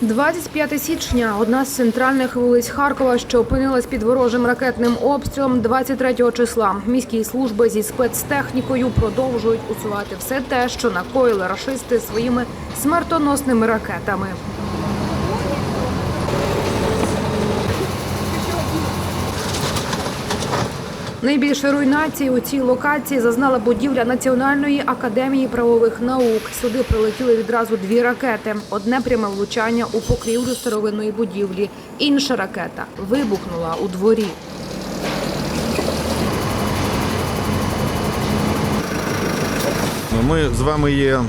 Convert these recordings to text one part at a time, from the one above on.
25 січня одна з центральних вулиць Харкова, що опинилась під ворожим ракетним обстрілом 23 числа. Міські служби зі спецтехнікою продовжують усувати все те, що накоїли рашисти своїми смертоносними ракетами. Найбільше руйнації у цій локації зазнала будівля Національної академії правових наук. Сюди прилетіли відразу дві ракети. Одне пряме влучання у покрівлю старовинної будівлі. Інша ракета вибухнула у дворі. Ми з вами є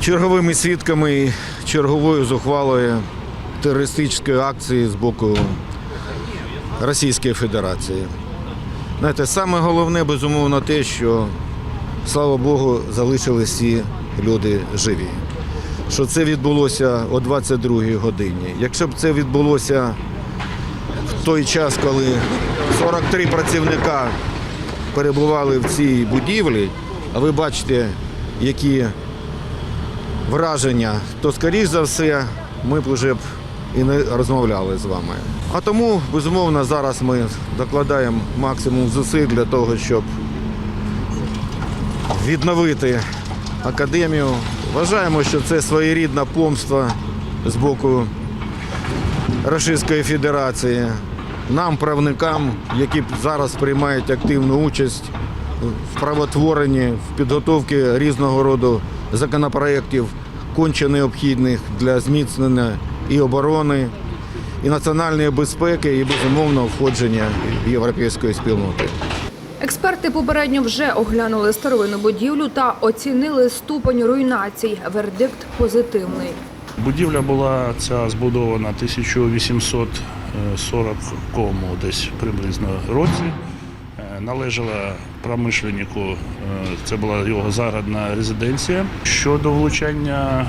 черговими свідками чергової зухвалої терористичної акції з боку Російської Федерації. Знаєте, саме головне, безумовно, те, що, слава Богу, залишились всі люди живі. Що це відбулося о 22-й годині. Якщо б це відбулося в той час, коли 43 працівника перебували в цій будівлі, а ви бачите, які враження, то скоріш за все ми б вже б і не розмовляли з вами. А тому, безумовно, зараз ми докладаємо максимум зусиль для того, щоб відновити академію. Вважаємо, що це своєрідна помста з боку Російської Федерації. Нам, правникам, які зараз приймають активну участь в правотворенні, в підготовці різного роду законопроєктів, конче необхідних для зміцнення і оборони, і національної безпеки, і безумовно входження в європейської спільноти. Експерти попередньо вже оглянули старовинну будівлю та оцінили ступень руйнацій. Вердикт позитивний. Будівля була ця збудована 1840 десь приблизно році. Е, Належала промишленнику, е, це була його загородна резиденція. Щодо влучання,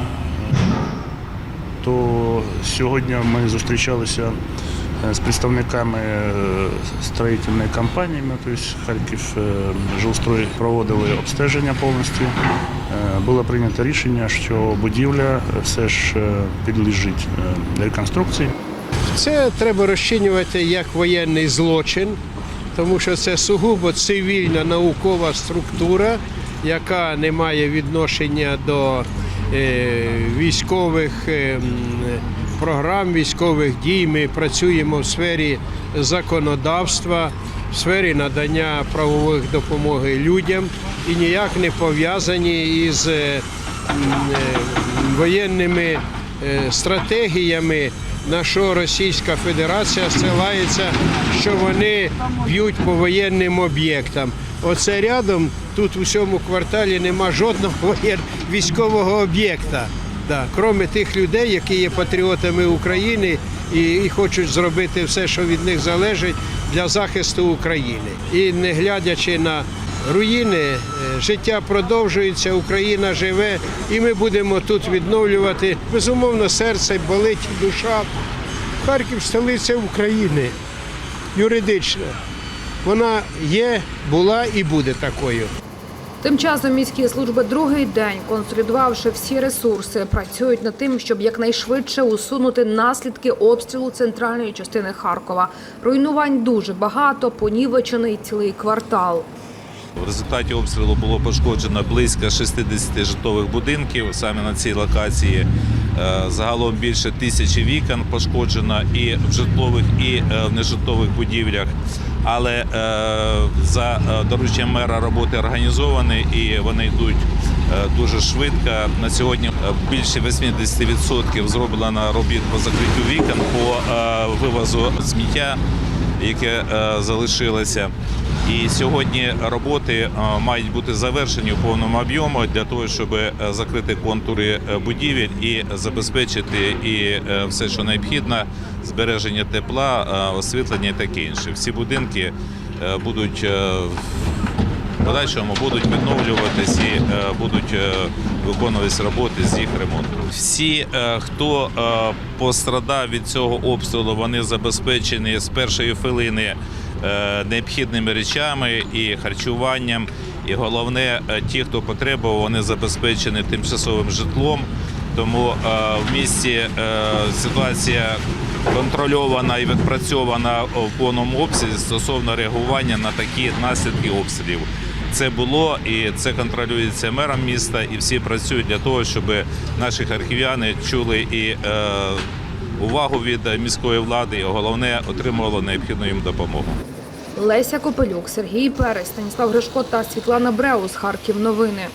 то сьогодні ми зустрічалися е, з представниками е, строїтельної компанії, ну, тобто Харків е, жилстрой проводили обстеження повністю. Було прийнято рішення, що будівля все ж підлежить реконструкції. Це треба розцінювати як воєнний злочин, тому що це сугубо цивільна наукова структура, яка не має відношення до військових е, програм, військових дій. Ми працюємо в сфері законодавства, в сфері надання правових допомоги людям і ніяк не пов'язані із е, е, воєнними е, стратегіями, на що Російська Федерація ссилається, що вони б'ють по воєнним об'єктам. Оце рядом тут у цьому кварталі нема жодного військового об'єкта. Да, кроме тих людей, які є патріотами України і, і хочуть зробити все, що від них залежить для захисту України. І не глядячи на руїни, е, життя продовжується, Україна живе, і ми будемо тут відновлювати. Безумовно, серце болить, душа. Харків столиця України, юридична. Вона є, була і буде такою. Тим часом міські служби другий день, консолідувавши всі ресурси, працюють над тим, щоб якнайшвидше усунути наслідки обстрілу центральної частини Харкова. Руйнувань дуже багато, понівечений цілий квартал. В результаті обстрілу було пошкоджено близько 60 житлових будинків саме на цій локації. Е, Загалом більше тисячі вікон пошкоджено і в житлових, і е, в нежитлових будівлях. Але е, за дорученням мера роботи організовані і вони йдуть дуже швидко. На сьогодні більше 80% зроблено робіт по закриттю вікон, по вивозу сміття яке залишилося. І сьогодні роботи е, мають бути завершені в повному об'єму для того, щоб е, закрити контури е, будівель і забезпечити і все, що необхідно, збереження тепла, освітлення і таке інше. Всі будинки будуть в подальшому будуть відновлюватись і будуть виконуватись роботи з їх ремонту. Всі, хто пострадав від цього обстрілу, вони забезпечені з першої хвилини необхідними речами і харчуванням. І головне, е, ті, хто потребував, вони забезпечені тимчасовим житлом. Тому е, в місті е, ситуація контрольована і відпрацьована в повному обсязі стосовно реагування на такі наслідки обстрілів. Це було і це контролюється мером міста, і всі працюють для того, щоб наші харків'яни чули і е, увагу від міської влади, і головне отримували необхідну їм допомогу. Леся Копелюк, Сергій Перець, Станіслав Гришко та Світлана Бреус. Харків. Новини.